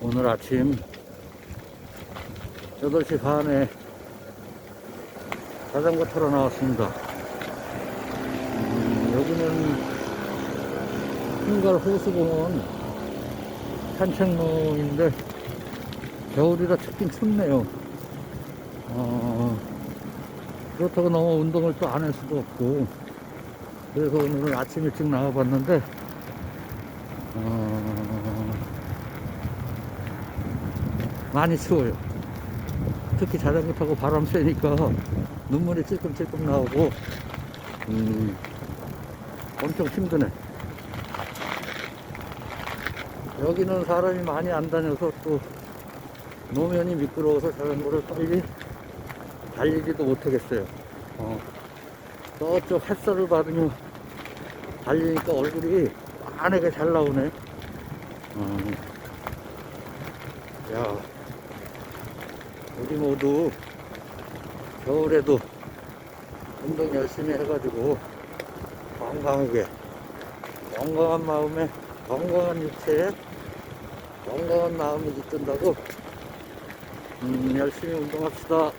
오늘 아침 8시 반에 자전거 타러 나왔습니다. 음, 여기는 흰갈 호수공원 산책로인데 겨울이라 춥긴 춥네요. 어, 그렇다고 너무 운동을 또 안 할 수도 없고 그래서 오늘은 아침 일찍 나와봤는데 어, 많이 추워요. 특히 자전거 타고 바람 쐬니까 눈물이 찔끔찔끔 나오고 음, 엄청 힘드네. 여기는 사람이 많이 안 다녀서 또 노면이 미끄러워서 자전거를 빨리 달리지도 못하겠어요. 어, 저쪽 햇살을 받으며 달리니까 얼굴이 환하게 잘 나오네. 어, 야, 우리 모두 겨울에도 운동 열심히 해가지고 건강하게, 건강한 마음에, 건강한 육체에 건강한 마음이 깃든다고 음, 열심히 운동합시다.